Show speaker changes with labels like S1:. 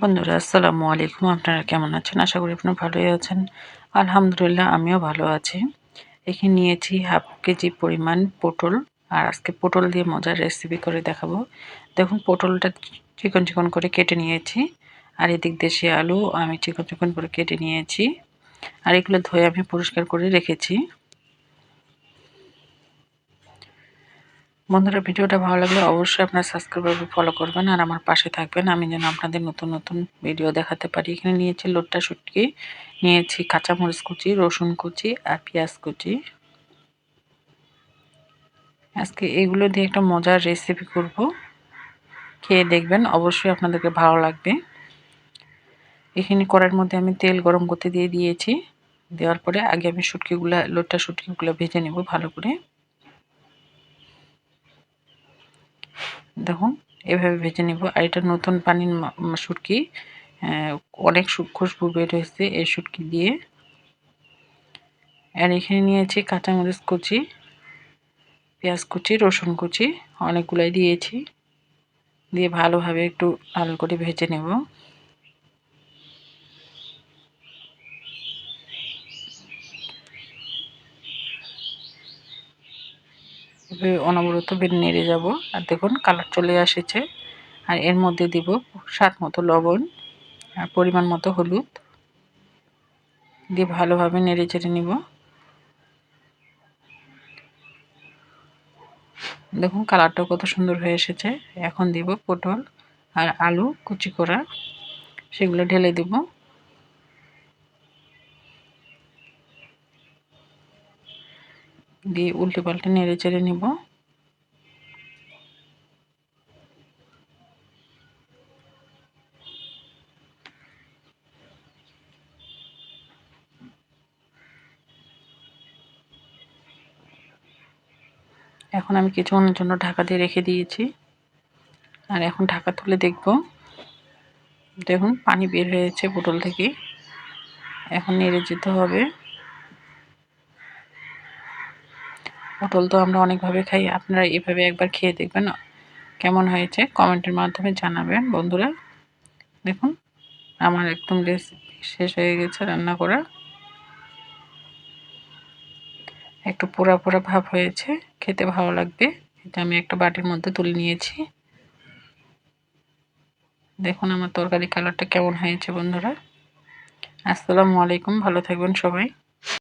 S1: বন্ধুরা, আসসালামু আলাইকুম। আপনারা কেমন আছেন? আশা করি আপনারা ভালোই আছেন। আলহামদুলিল্লাহ, আমিও ভালো আছি। এখানে নিয়েছি হাফ কেজি পরিমাণ পটল। আর আজকে পটল দিয়ে মজার রেসিপি করে দেখাবো। দেখুন, পটলটা চিকন চিকন করে কেটে নিয়েছি। আর এদিক দেশি আলু, আমি চিকন চিকন করে কেটে নিয়েছি। আর এগুলো ধুয়ে আমি পরিষ্কার করে রেখেছি। বন্ধুরা, ভিডিওটা ভালো লাগলে অবশ্যই আপনার সাবস্ক্রাইব ফলো করবেন, আর আমার পাশে থাকবেন। আমি যেন আপনাদের নতুন নতুন ভিডিও দেখাতে পারি। এখানে নিয়েছি লোটটা শুটকি, নিয়েছি কাঁচামরিচ কুচি, রসুন কুচি, আর পেঁয়াজ কুচি। আজকে এগুলো দিয়ে একটা মজার রেসিপি করব। খেয়ে দেখবেন, অবশ্যই আপনাদেরকে ভালো লাগবে। এখানে করার মধ্যে আমি তেল গরম করতে দিয়ে দিয়েছি। দেওয়ার পরে আগে আমি শুটকিগুলো, লোটটা শুটকিগুলো ভেজে নেব ভালো করে। দেখুন এভাবে ভেজে নেব। আর এটা নতুন পানির শুটকি অনেক খুশবু বের হয়েছে এই শুটকি দিয়ে। আর এখানে নিয়েছি কাঁচামরিচ কুচি, পেঁয়াজ কুচি, রসুন কুচি, অনেকগুলাই দিয়েছি। দিয়ে ভালোভাবে একটু লাল করে ভেজে নেব। অনবরত নেড়ে যাব। আর দেখুন, কালার চলে এসেছে আর এর মধ্যে দিব স্বাদ মতো লবণ আর পরিমাণ মতো হলুদ। দিয়ে ভালোভাবে নেড়ে চেড়ে নিব। দেখুন, কালারটাও কত সুন্দর হয়ে এসেছে। এখন দিব পটল আর আলু কুচি করা। সেগুলো ঢেলে দিব। দিয়ে উল্টে পাল্টে নেড়ে চেড়ে নিব। এখন আমি কিছুক্ষণের জন্য ঢাকা দিয়ে রেখে দিয়েছি। আর এখন ঢাকা তুলে দেখব। দেখুন, পানি বের হয়েছে পটল থেকে। এখন নেড়ে যেতে হবে। পটল তো আমরা অনেকভাবে খাই, আপনারা এভাবে একবার খেয়ে দেখবেন কেমন হয়েছে? কমেন্টের মাধ্যমে জানাবেন বন্ধুরা। দেখুন, আমার একদম রেসিপি শেষ হয়ে গেছে রান্না করা। একটু পোড়া পোড়া ভাব হয়েছে, খেতে ভালো লাগবে। এটা আমি একটা বাটির মধ্যে তুলে নিয়েছি। দেখুন, আমার তরকারি কালারটা কেমন হয়েছে বন্ধুরা। আসসালামু আলাইকুম, ভালো থাকবেন সবাই।